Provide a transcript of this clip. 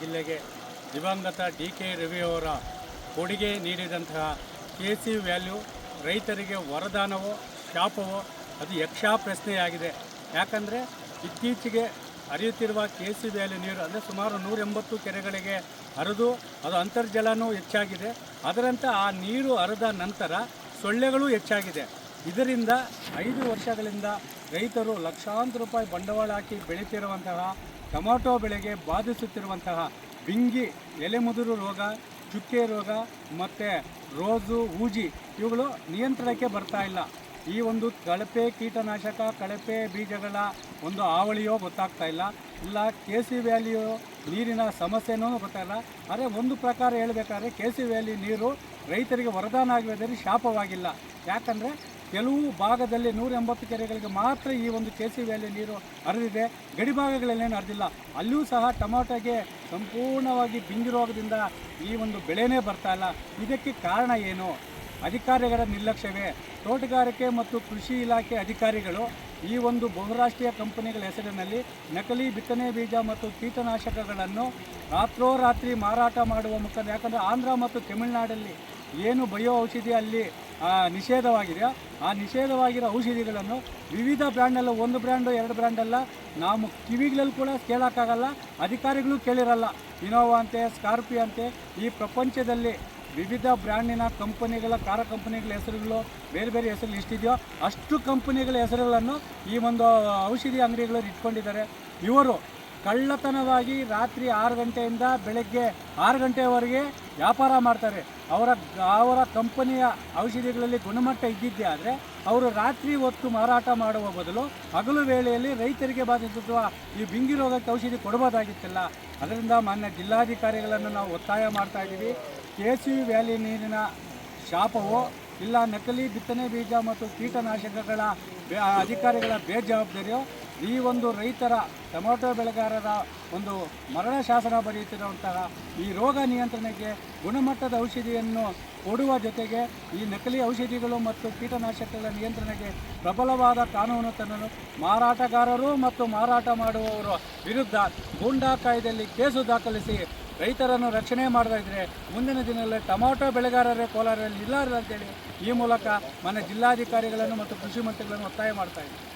ಜಿಲ್ಲೆಗೆ ದಿವಂಗತ D K ರವಿಯವರ ಕೊಡುಗೆ ನೀಡಿದಂತಹ ಕೆ ಸಿ ವ್ಯಾಲ್ಯೂ, ರೈತರಿಗೆ ವರದಾನವೋ, ಶಾಪವೋ, ಅದು ಯಕ್ಷಾ ಪ್ರಶ್ನೆಯಾಗಿದೆ. ಯಾಕಂದರೆ ಇತ್ತೀಚೆಗೆ ಹರಿಯುತ್ತಿರುವ ಕೆ ಸಿ ವ್ಯಾಲಿ ನೀರು, ಅಂದರೆ ಸುಮಾರು ನೂರ ಎಂಬತ್ತು ಕೆರೆಗಳಿಗೆ ಹರಿದು ಅದು ಅಂತರ್ಜಲನೂ ಹೆಚ್ಚಾಗಿದೆ. ಅದರಂತೆ ಆ ನೀರು ಹರಿದ ನಂತರ ಸೊಳ್ಳೆಗಳು ಹೆಚ್ಚಾಗಿದೆ. ಇದರಿಂದ ಐದು ವರ್ಷಗಳಿಂದ ರೈತರು ಲಕ್ಷಾಂತರ ರೂಪಾಯಿ ಬಂಡವಾಳ ಹಾಕಿ ಬೆಳೀತಿರುವಂತಹ ಟೊಮಾಟೊ ಬೆಳೆಗೆ ಬಾಧಿಸುತ್ತಿರುವಂತಹ ಬಿಂಗಿ, ಎಲೆಮುದುರು ರೋಗ, ಚುಕ್ಕೆ ರೋಗ ಮತ್ತು ರೋಜು ಊಜಿ ಇವುಗಳು ನಿಯಂತ್ರಣಕ್ಕೆ ಬರ್ತಾ ಇಲ್ಲ. ಈ ಒಂದು ಕಳಪೆ ಕೀಟನಾಶಕ, ಕಳಪೆ ಬೀಜಗಳ ಒಂದು ಹಾವಳಿಯೋ ಗೊತ್ತಾಗ್ತಾ ಇಲ್ಲ. ಇಲ್ಲ ಕೆ ಸಿ ವ್ಯಾಲಿಯೋ ನೀರಿನ ಸಮಸ್ಯೆನೂ ಗೊತ್ತಾಗಲ್ಲ ಆದರೆ ಒಂದು ಪ್ರಕಾರ ಹೇಳಬೇಕಾದ್ರೆ ಕೆ ಸಿ ವ್ಯಾಲಿ ನೀರು ರೈತರಿಗೆ ವರದಾನ ಆಗಿರೋದ್ರಲ್ಲಿ ಶಾಪವಾಗಿಲ್ಲ. ಯಾಕಂದರೆ ಕೆಲವು ಭಾಗದಲ್ಲಿ ನೂರ ಎಂಬತ್ತು ಕೆರೆಗಳಿಗೆ ಮಾತ್ರ ಈ ಒಂದು ಕೆ ಸಿ ವ್ಯಾಲಿ ನೀರು ಹರಿದಿದೆ. ಗಡಿ ಭಾಗಗಳಲ್ಲೇನು ಹರಿದಿಲ್ಲ. ಅಲ್ಲೂ ಸಹ ಟೊಮಾಟೋಗೆ ಸಂಪೂರ್ಣವಾಗಿ ಬಿಂಗಿ ರೋಗದಿಂದ ಈ ಒಂದು ಬೆಳೆನೇ ಬರ್ತಾ ಇಲ್ಲ. ಇದಕ್ಕೆ ಕಾರಣ ಏನು? ಅಧಿಕಾರಿಗಳ ನಿರ್ಲಕ್ಷ್ಯವೇ? ತೋಟಗಾರಿಕೆ ಮತ್ತು ಕೃಷಿ ಇಲಾಖೆ ಅಧಿಕಾರಿಗಳು ಈ ಒಂದು ಬಹುರಾಷ್ಟ್ರೀಯ ಕಂಪನಿಗಳ ಹೆಸರಿನಲ್ಲಿ ನಕಲಿ ಬಿತ್ತನೆ ಬೀಜ ಮತ್ತು ಕೀಟನಾಶಕಗಳನ್ನು ರಾತ್ರೋರಾತ್ರಿ ಮಾರಾಟ ಮಾಡುವ ಮುಖಾಂತರ ಯಾಕಂದರೆ ಆಂಧ್ರ ಮತ್ತು ತಮಿಳುನಾಡಲ್ಲಿ ಏನು ಬಯೋ ಔಷಧಿ ಅಲ್ಲಿ ಆ, ನಿಷೇಧವಾಗಿದೆಯೋ ಆ ನಿಷೇಧವಾಗಿರೋ ಔಷಧಿಗಳನ್ನು ವಿವಿಧ ಬ್ರ್ಯಾಂಡಲ್ಲ ಒಂದು ಬ್ರ್ಯಾಂಡು ಎರಡು ಬ್ರ್ಯಾಂಡಲ್ಲ ನಾವು ಕಿವಿಗಳಲ್ಲಿ ಕೂಡ ಕೇಳೋಕ್ಕಾಗಲ್ಲ ಅಧಿಕಾರಿಗಳು ಕೇಳಿರಲ್ಲ. ಇನೋವಾ ಅಂತೆ ಸ್ಕಾರ್ಪಿಯೋ ಅಂತೆ ಈ ಪ್ರಪಂಚದಲ್ಲಿ ವಿವಿಧ ಬ್ರ್ಯಾಂಡಿನ ಕಂಪನಿಗಳ, ಕಾರ ಕಂಪನಿಗಳ ಹೆಸರುಗಳು, ಬೇರೆ ಬೇರೆ ಹೆಸರು ಎಷ್ಟಿದೆಯೋ ಅಷ್ಟು ಕಂಪನಿಗಳ ಹೆಸರುಗಳನ್ನು ಈ ಒಂದು ಔಷಧಿ ಅಂಗಡಿಗಳು ಇಟ್ಕೊಂಡಿದ್ದಾರೆ. ಇವರು ಕಳ್ಳತನವಾಗಿ ರಾತ್ರಿ ಆರು ಗಂಟೆಯಿಂದ ಬೆಳಗ್ಗೆ ಆರು ಗಂಟೆವರೆಗೆ ವ್ಯಾಪಾರ ಮಾಡ್ತಾರೆ. ಅವರ ಅವರ ಕಂಪನಿಯ ಔಷಧಿಗಳಲ್ಲಿ ಗುಣಮಟ್ಟ ಇದ್ದಿದ್ದೇ ಆದರೆ, ಅವರು ರಾತ್ರಿ ಹೊತ್ತು ಮಾರಾಟ ಮಾಡುವ ಬದಲು ಹಗಲು ವೇಳೆಯಲ್ಲಿ ರೈತರಿಗೆ ಬಾಧಿಸುವ ಈ ಬಿಂಗಿ ರೋಗಕ್ಕೆ ಔಷಧಿ ಕೊಡಬಹುದಾಗಿತ್ತಲ್ಲ. ಅದರಿಂದ ಮಾನ್ಯ ಜಿಲ್ಲಾಧಿಕಾರಿಗಳನ್ನು ನಾವು ಒತ್ತಾಯ ಮಾಡ್ತಾ ಇದ್ದೀವಿ. ಕೆ ವ್ಯಾಲಿ ನೀರಿನ ಶಾಪವೋ ಇಲ್ಲ ನಕಲಿ ಬಿತ್ತನೆ ಬೀಜ ಮತ್ತು ಕೀಟನಾಶಕಗಳ ಅಧಿಕಾರಿಗಳ ಬೇಜವಾಬ್ದಾರಿಯೋ? ಈ ಒಂದು ರೈತರ ಟೊಮೊಟೊ ಬೆಳೆಗಾರರ ಒಂದು ಮರಣ ಶಾಸನ ಬರೆಯುತ್ತಿರುವಂತಹ ಈ ರೋಗ ನಿಯಂತ್ರಣಕ್ಕೆ ಗುಣಮಟ್ಟದ ಔಷಧಿಯನ್ನು ಕೊಡುವ ಜೊತೆಗೆ ಈ ನಕಲಿ ಔಷಧಿಗಳು ಮತ್ತು ಕೀಟನಾಶಕಗಳ ನಿಯಂತ್ರಣಕ್ಕೆ ಪ್ರಬಲವಾದ ಕಾನೂನು ತನ್ನಲು ಮಾರಾಟಗಾರರು ಮತ್ತು ಮಾರಾಟ ಮಾಡುವವರ ವಿರುದ್ಧ ಗೂಂಡಾ ಕಾಯ್ದೆಯಲ್ಲಿ ಕೇಸು ದಾಖಲಿಸಿ ರೈತರನ್ನು ರಕ್ಷಣೆ ಮಾಡ್ತಾ ಇದ್ದರೆ ಮುಂದಿನ ದಿನಗಳಲ್ಲಿ ಟೊಮಾಟೊ ಬೆಳೆಗಾರರೇ ಕೋಲಾರಲ್ಲಿ ಇಲ್ಲಾರ ಅಂತೇಳಿ ಈ ಮೂಲಕ ಮನೆ ಜಿಲ್ಲಾಧಿಕಾರಿಗಳನ್ನು ಮತ್ತು ಕೃಷಿ ಮಂತ್ರಿಗಳನ್ನು ಒತ್ತಾಯ ಮಾಡ್ತಾ ಇದ್ದೀನಿ